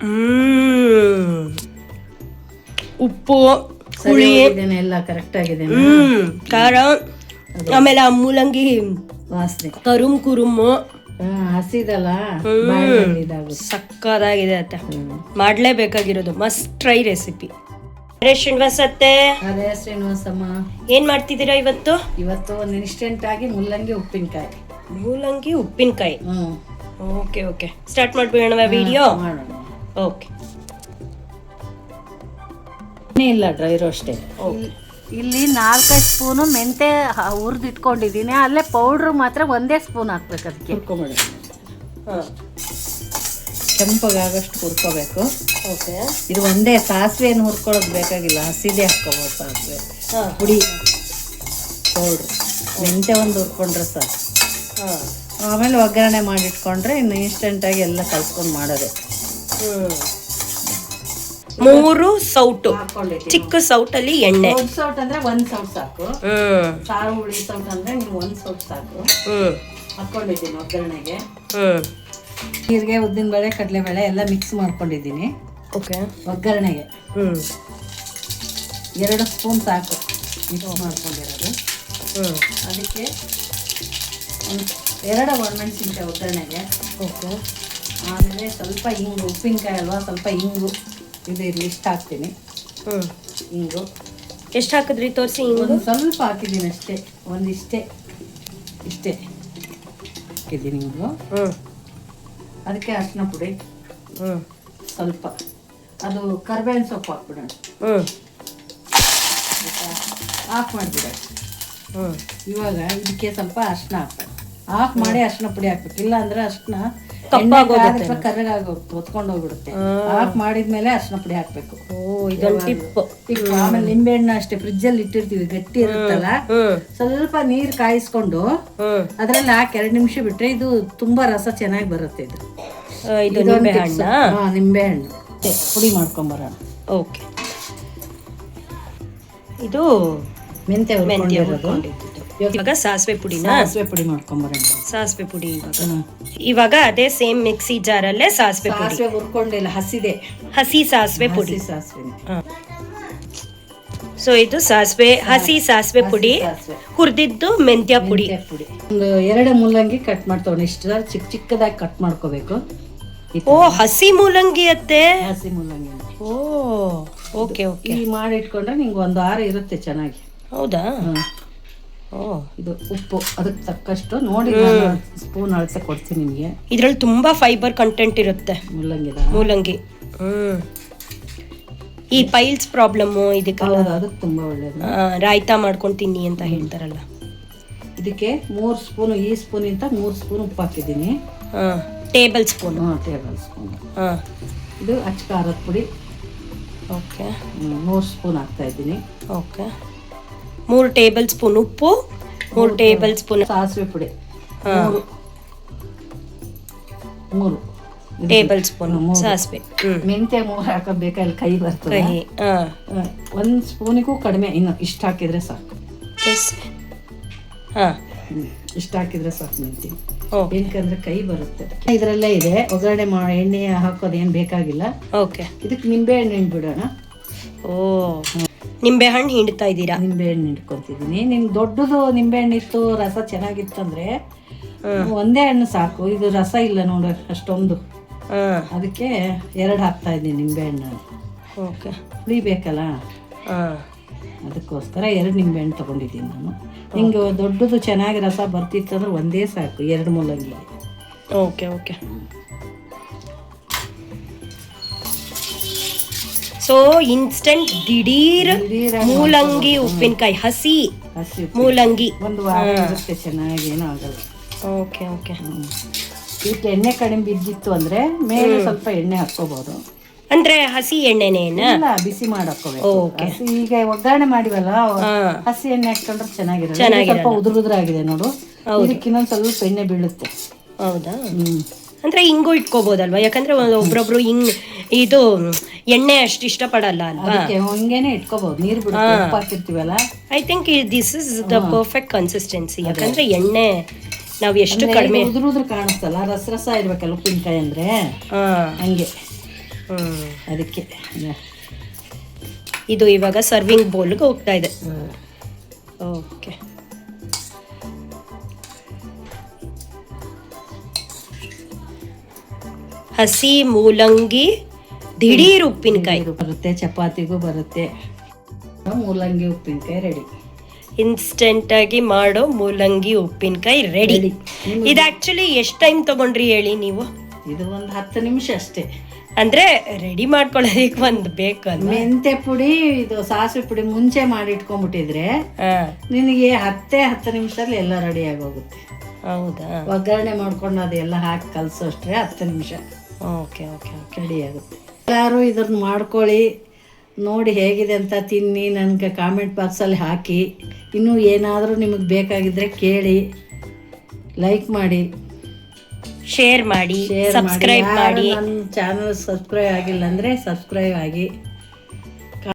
ಹ್ಮ್. ಉಪ್ಪು ಹುಳಿ. ಎಲ್ಲ ಕರೆಕ್ಟ್ ಆಗಿದೆ ಹ್ಮ್ ಖಾರ. ಆಮೇಲೆ ಆ ಮೂಲಂಗಿ ವಾಸನೆ. ಕರುಮ್ ಕುರುಮು. ಹಸಿದಲ್ಲ? ಸಕ್ಕದಾಗಿದೆ ಅತ್ತೆ. ಮಾಡ್ಲೇಬೇಕಾಗಿರೋದು. ಮಸ್ಟ್ ಟ್ರೈ ರೆಸಿಪಿ ಶ್ರೀನಿವಾಸ್ ಅತ್ತೆ. ಅದೇ ಶ್ರೀನಿವಾಸಮ್ಮ. ಏನ್ ಮಾಡ್ತಿದ್ದೀರಾ ಇವತ್ತು? ಇವತ್ತು ಒಂದು ಇನ್ಸ್ಟೆಂಟ್ ಆಗಿ ಮುಲ್ಲಂಗಿ ಉಪ್ಪಿನಕಾಯಿ. ಮೂಲಂಗಿ ಉಪ್ಪಿನಕಾಯಿ. ಹ್ಮ್. ಓಕೆ ಓಕೆ ಸ್ಟಾರ್ಟ್ ಮಾಡ್ಬಿಡೋಣ ವಿಡಿಯೋ ಮಾಡೋಣ. ಓಕೆ ಇಲ್ಲ ಡ್ರೈ ರೋಸ್ಟೇ ಇಲ್ಲಿ ನಾಲ್ಕೈದು ಸ್ಪೂನು ಮೆಂತೆ ಹುರಿದು ಇಟ್ಕೊಂಡಿದ್ದೀನಿ. ಅಲ್ಲೇ ಪೌಡ್ರ್ ಮಾತ್ರ ಒಂದೇ ಸ್ಪೂನ್ ಹಾಕ್ಬೇಕು ಅದಕ್ಕೆ ಹುರ್ಕೊಂಬಿಡಿ. ಕೆಂಪಗಾಗಷ್ಟು ಹುರ್ಕೋಬೇಕು. ಓಕೆ ಇದು ಒಂದೇ ಸಾಸಿವೆ ಏನು ಹುರ್ಕೊಳ್ಳೋದು ಬೇಕಾಗಿಲ್ಲ. ಹಸಿದೆ ಹಾಕ್ಕೋಬೋದು ಸಾಸಿವೆ. ಪುಡಿ ಪೌಡ್ರ್ ಮೆಂತೆ ಒಂದು ಹುರ್ಕೊಂಡ್ರೆ ಸಾಕು. ಆಮೇಲೆ ಒಗ್ಗರಣೆ ಮಾಡಿಟ್ಕೊಂಡ್ರೆ ಇನ್ನು ಇನ್ಸ್ಟೆಂಟಾಗಿ ಎಲ್ಲ ಕಲ್ಸ್ಕೊಂಡು ಮಾಡೋದು. ಮೂರು ಸೌಟು. ಹಾಕೊಂಡಿದ್ದೀನಿ. ಚಿಕ್ಕ ಸೌಟಲ್ಲಿ ಎಣ್ಣೆ. ಸೌಟ್ ಅಂದ್ರೆ ಒಂದು ಸೌಟ್ ಸಾಕು. ಸಾರು ಹುಳಿ ಸೌಟ್ ಅಂದ್ರೆ ನೀವು ಒಂದು ಸೌಟ್ ಸಾಕು. ಹಾಕೊಂಡಿದ್ದೀನಿ ಒಗ್ಗರಣೆಗೆ. ಒಗ್ಗರಣೆಗೆ ಉದ್ದಿನ ಬೇಳೆ ಕಡಲೆ ಬೇಳೆ ಎಲ್ಲ ಮಿಕ್ಸ್ ಮಾಡ್ಕೊಂಡಿದ್ದೀನಿ. ಓಕೆ. ಒಗ್ಗರಣೆಗೆ. ಎರಡು ಸ್ಪೂನ್ ಸಾಕು ಮಿಕ್ಸ್ ಮಾಡ್ಕೊಂಡಿರೋದು. ಅದಕ್ಕೆ ಎರಡು ಒಣಮೆಣಸಿನ್ಕಾಯಿ ಒಗ್ಗರಣೆಗೆ. ಓಕೆ ಆಮೇಲೆ ಸ್ವಲ್ಪ ಹಿಂಗು ಉಪ್ಪಿನಕಾಯಿ ಅಲ್ವಾ ಸ್ವಲ್ಪ ಹಿಂಗು ಇದು ಇರಲಿ ಇಷ್ಟ ಹಾಕ್ತೀನಿ. ಹ್ಞೂ ಹಿಂಗು ಎಷ್ಟು ಹಾಕಿದ್ರಿ? ತೋರಿಸಿ ಹಿಂಗು ಒಂದು ಸ್ವಲ್ಪ ಹಾಕಿದ್ದೀನಿ ಅಷ್ಟೇ. ಒಂದಿಷ್ಟೇ ಇಷ್ಟೇ. ಹಾಕಿದ್ದೀನಿ ಹಿಂಗು ಹ್ಞೂ ಅದಕ್ಕೆ ಅರ್ಶಿನ ಪುಡಿ. ಹ್ಞೂ ಸ್ವಲ್ಪ. ಅದು ಕರ್ಬೇವಿನ ಸೊಪ್ಪು ಹಾಕ್ಬಿಡೋಣ. ಹ್ಞೂ ಆಫ್ ಮಾಡಿಬಿಡ ಹ್ಞೂ ಇವಾಗ ಇದಕ್ಕೆ ಸ್ವಲ್ಪ ಅರ್ಶಿನ ಹಾಕ್ಬೇಕು. ಆಫ್ ಮಾಡಿ ಅರ್ಶಿನ ಪುಡಿ ಹಾಕ್ಬೇಕು. ಇಲ್ಲ ಅಂದ್ರೆ ಅರ್ಶಿನ. ಕರ್ರಗಾಗಿ ಹೊತ್ಕೊಂಡು ಹೋಗ್ಬಿಡುತ್ತೆ. ಹಾಕ್ ಮಾಡಿದ್ಮೇಲೆ ಅರ್ಶಿನ ಪುಡಿ ಹಾಕ್ಬೇಕು. ಟಿಪ್. ಆಮೇಲೆ ನಿಂಬೆ ಅಷ್ಟೇ ಅಷ್ಟೇ ಫ್ರಿಜ್ಜಲ್ಲಿ ಇಟ್ಟಿರ್ತೀವಿ ಗಟ್ಟಿ ಇರುತ್ತಲ್ಲ? ಸ್ವಲ್ಪ ನೀರ್ ಕಾಯಿಸ್ಕೊಂಡು ಅದ್ರಲ್ಲಿ ಹಾಕಿ ಎರಡು ನಿಮಿಷ ಬಿಟ್ರೆ ಇದು ತುಂಬಾ ರಸ ಚೆನ್ನಾಗಿ ಬರುತ್ತೆ ಇದು. ನಿಂಬೆಹಣ್ಣು? ಪುಡಿ ಮಾಡ್ಕೊಂಬರೋಣ ಓಕೆ. ಇದು ಮೆಂತ್ಯ ಹುರ್ಕೊಂಡಿದ್ದು. ಇವಾಗ ಸಾಸಿವೆ ಪುಡಿನ? ಸಾಸಿವೆ ಪುಡಿ ಮಾಡ್ಕೊಂಬರೋಣ. ಸಾಸಿವೆ ಪುಡಿ ಇವಾಗ. ಇವಾಗ ಅದೇ ಸೇಮ್ ಮಿಕ್ಸಿ ಜಾರ್ ಅಲ್ಲೇ ಸಾಸಿವೆ ಸಾಸಿವೆ ಹುರ್ಕೊಂಡಿಲ್ಲ ಹಸಿದೆ. ಹಸಿ ಸಾಸಿವೆ ಪುಡಿ. ಸಾಸಿವೆ ಸೊ ಇದು ಸಾಸಿವೆ ಹಸಿ ಸಾಸಿವೆ ಪುಡಿ. ಹುರಿದಿದ್ದು ಮೆಂತ್ಯ ಪುಡಿ. ಪುಡಿ. ಒಂದು ಎರಡು ಮೂಲಂಗಿ ಕಟ್ ಮಾಡ್ತವಣ ಇಷ್ಟು ಚಿಕ್ಕ ಚಿಕ್ಕದಾಗಿ ಕಟ್ ಮಾಡ್ಕೋಬೇಕು. ಓ ಹಸಿ ಮೂಲಂಗಿ ಅತ್ತೆ ಹಸಿ ಮೂಲಂಗಿ ಓ ಓಕೆ ಓಕೆ. ಈ ಮಾಡಿ ಇಟ್ಕೊಂಡ್ರೆ ನಿಂಗೆ ಒಂದು ವಾರ ಇರುತ್ತೆ ಚೆನ್ನಾಗಿ. ಹೌದಾ? ಇದು ಉಪ್ಪು. ಅದಕ್ಕೆ ತಕ್ಕಷ್ಟು ನೋಡಿ ಸ್ಪೂನ್ ಅಳತೆ ಕೊಡ್ತೀನಿ ನಿಮಗೆ. ಇದ್ರಲ್ಲಿ ತುಂಬಾ ಫೈಬರ್ ಕಂಟೆಂಟ್ ಇರುತ್ತೆ. ಮೂಲಂಗಿ ಮೂಲಂಗಿ. ಹ್ಮ್. ಈ ಪೈಲ್ಸ್ ಪ್ರಾಬ್ಲಮ್ಮು ಇದಕ್ಕೆಲ್ಲ ಅದಕ್ಕೆ ತುಂಬ ಒಳ್ಳೇದು. ರಾಯ್ತಾ ಮಾಡ್ಕೊಂಡು ತಿನ್ನಿ ಅಂತ ಹೇಳ್ತಾರಲ್ಲ. ಇದಕ್ಕೆ ಮೂರು ಸ್ಪೂನು ಈ ಸ್ಪೂನಿಂದ ಮೂರು ಸ್ಪೂನ್ ಉಪ್ಪು ಹಾಕಿದ್ದೀನಿ. ಟೇಬಲ್ ಸ್ಪೂನ್ ಹಾಂ ಟೇಬಲ್ ಸ್ಪೂನ್ ಹಾಂ. ಇದು ಅಚ್ಚ ಖಾರದ ಪುಡಿ. ಓಕೆ ಮೂರು ಸ್ಪೂನ್ ಹಾಕ್ತಾ ಇದ್ದೀನಿ. ಓಕೆ ಮೂರು ಟೇಬಲ್ ಸ್ಪೂನ್ ಉಪ್ಪು ಮೂರು ಟೇಬಲ್ ಸ್ಪೂನ್ ಸಾಸಿವೆ ಪುಡಿ. ಹಾ. ಮೂರು. ಟೇಬಲ್ ಸ್ಪೂನ್ ಸಾಸಿವೆ. ಮೆಂತ್ಯ ಮೂರು ಹಾಕಬೇಕಾದ್ರೆ ಕೈ ಬರ್ತದೆ. ಕಹಿ ಹಾಂ. ಒಂದು ಸ್ಪೂನಿಗೂ ಕಡಿಮೆ ಇನ್ನು ಇಷ್ಟು ಹಾಕಿದ್ರೆ ಸಾಕು. ಹಾಂ. ಇಷ್ಟು ಹಾಕಿದ್ರೆ ಸಾಕು ಮೆಂತ್ಯ. ಬೇಕಂದ್ರೆ ಕೈ ಬರುತ್ತೆ. ಇದರಲ್ಲೇ ಇದೆ. ಒಗ್ಗರಣೆ ಮಾ ಎಣ್ಣೆ ಹಾಕೋದು ಏನು ಬೇಕಾಗಿಲ್ಲ. ಓಕೆ. ಇದಕ್ಕೆ ನಿಂಬೆ ಹಣ್ಣು ಬಿಡೋಣ. ಓ. ನಿಂಬೆ ಹಣ್ಣು ಹಿಂಡ್ತಾ ಇದ್ದೀರಾ? ನಿಂಬೆ ಹಣ್ಣು ಹಿಡ್ಕೊತಿದ್ದೀನಿ ನಿಮ್ಗೆ ದೊಡ್ಡದು ನಿಂಬೆ ಹಣ್ಣು ಇತ್ತು ರಸ ಚೆನ್ನಾಗಿತ್ತಂದ್ರೆ ಒಂದೇ ಹಣ್ಣು ಸಾಕು. ಇದು ರಸ ಇಲ್ಲ ನೋಡು ಅಷ್ಟೊಂದು. ಅದಕ್ಕೆ ಎರಡು ಹಾಕ್ತಾ ಇದ್ದೀನಿ ನಿಂಬೆ ಹಣ್ಣು ಓಕೆ. ಹುಳಿ ಬೇಕಲ್ಲ ಅದಕ್ಕೋಸ್ಕರ ಎರಡು ನಿಂಬೆ ಹಣ್ಣು ತೊಗೊಂಡಿದ್ದೀನಿ ನಾನು. ಹಿಂಗೆ ದೊಡ್ಡದು ಚೆನ್ನಾಗಿ ರಸ ಬರ್ತಿತ್ತಂದ್ರೆ ಒಂದೇ ಸಾಕು ಎರಡು ಮೂಲಂಗಿ. Okay okay. ಸೊ ಇನ್ಸ್ಟಂಟ್ ದಿಢೀರ್ ಮೂಲಂಗಿ ಉಪ್ಪಿನಕಾಯಿ ಹಸಿ ಹಸಿ. ಮೂಲಂಗಿ. ಒಂದು ವಾರ ಇರುತ್ತೆ ಚೆನ್ನಾಗಿ ಏನೂ ಆಗಲ್ಲ. Okay okay. ಇದಕ್ಕೆ ಎಣ್ಣೆ ಕಡಿಮೆ ಬಿದ್ದಿತ್ತು ಅಂದ್ರೆ ಮೇಲೆ ಸ್ವಲ್ಪ ಎಣ್ಣೆ ಹಾಕ್ಕೋಬಹುದು ಅಂದ್ರೆ ಹಸಿ ಎಣ್ಣೆನೇನ ಇಲ್ಲ ಬಿಸಿ ಮಾಡಕ್ಕೆ ಓಕೆ. ಹಸಿ ಈಗ ಒಗ್ಗರಣೆ ಮಾಡಿವಲ್ಲ ಹಸಿ ಎಣ್ಣೆ ಹಾಕೊಂಡ್ರೆ ಚೆನ್ನಾಗಿರುತ್ತೆ ಚೆನ್ನಾಗಿರಲ್ಲ. ಸ್ವಲ್ಪ ಉದುರು ಉದುರಾಗಿದೆ ನೋಡು ಇದಕ್ಕೆ ಇನ್ನೊಂದು ಸ್ವಲ್ಪ ಎಣ್ಣೆ ಬೀಳುತ್ತೆ. ಹೌದಾ? ಹ್ಮ್. ಅಂದ್ರೆ ಹಿಂಗೂ ಇಟ್ಕೋಬೋದಲ್ವಾ? ಯಾಕಂದ್ರೆ ಒಬ್ಬೊಬ್ರು ಒಬ್ರೊಬ್ರು ಹಿಂಗ್ ಇದು ಎಣ್ಣೆ ಅಷ್ಟು ಇಷ್ಟಪಡಲ್ಲ ಅಲ್ವಾ? ಅದಕ್ಕೆ ಹಿಂಗೇನೆ ಇಟ್ಕೋಬಹುದು ನೀರು ಬಿಡುತ್ತೆ ಉಪ್ಪು ಹಾಕಿರ್ತೀವಲ್ಲ? I think this is the perfect consistency ಯಾಕಂದ್ರೆ ಎಣ್ಣೆ ನಾವು ಎಷ್ಟು ಕಡಿಮೆ ಉದುರು ಉದುರು ಕಾಣಿಸ್ತಲ್ಲ ರಸ ರಸ ಇರ್ಬೇಕಲ್ಲ ಉಪ್ಪಿನಕಾಯಿ ಅಂದ್ರೆ? ಹಂಗೆ. ಹ್ಮ್. ಅದಕ್ಕೆ ಇದು ಇವಾಗ ಸರ್ವಿಂಗ್ ಬೌಲ್ಗೆ ಹೋಗ್ತಾ ಇದೆ. ಓಕೆ ಹಸಿ ಮೂಲಂಗಿ ದಿಢೀರ್ ಉಪ್ಪಿನಕಾಯಿ. ಬರುತ್ತೆ ಚಪಾತಿಗೂ ಬರುತ್ತೆ. ಮೂಲಂಗಿ ಉಪ್ಪಿನಕಾಯಿ ರೆಡಿ ಇನ್ಸ್ಟೆಂಟ್ ಆಗಿ ಮಾಡೋ ಮೂಲಂಗಿ ಉಪ್ಪಿನಕಾಯಿ ರೆಡಿ ಇದು ಆಕ್ಚುಲಿ ಎಷ್ಟು ಟೈಮ್ ತಗೊಂಡ್ರಿ ಹೇಳಿ ನೀವು? ಇದು ಒಂದು ಹತ್ತು ನಿಮಿಷ ಅಷ್ಟೇ. ಅಂದ್ರೆ ರೆಡಿ ಮಾಡ್ಕೊಳ್ಳೋದಕ್ಕೆ ಒಂದು ಬೇಕು ಮೆಂತೆ ಪುಡಿ ಇದು ಸಾಸಿವೆ ಪುಡಿ ಮುಂಚೆ ಮಾಡಿ ಇಟ್ಕೊಂಡ್ಬಿಟ್ಟಿದ್ರೆ ನಿನಗೆ ಹತ್ತೇ ಹತ್ತು ನಿಮಿಷದಲ್ಲಿ ಎಲ್ಲ ರೆಡಿ ಆಗೋಗುತ್ತೆ. ಹೌದಾ? ಒಗ್ಗರಣೆ ಮಾಡ್ಕೊಂಡು ಅದೆಲ್ಲ ಹಾಕಿ ಕಲಸೋಷ್ಟ್ರೆ ಹತ್ತು ನಿಮಿಷ ಓಕೆ ಓಕೆ ಓಕೆ ರೆಡಿ ಆಗುತ್ತೆ. ಎಲ್ಲರೂ ಇದನ್ನು ಮಾಡ್ಕೊಳ್ಳಿ. ನೋಡಿ ಹೇಗಿದೆ ಅಂತ ತಿನ್ನಿ ನನಗೆ ಕಾಮೆಂಟ್ ಬಾಕ್ಸಲ್ಲಿ ಹಾಕಿ. ಇನ್ನೂ ಏನಾದರೂ ನಿಮಗೆ ಬೇಕಾಗಿದ್ದರೆ ಕೇಳಿ. ಲೈಕ್ ಮಾಡಿ. ಶೇರ್ ಮಾಡಿ ಸಬ್ಸ್ಕ್ರೈಬ್ ಯಾರು ಮಾಡಿ. ನನ್ನ ಚಾನಲ್ ಸಬ್ಸ್ಕ್ರೈಬ್ ಆಗಿಲ್ಲ ಅಂದರೆ ಸಬ್ಸ್ಕ್ರೈಬ್ ಆಗಿ.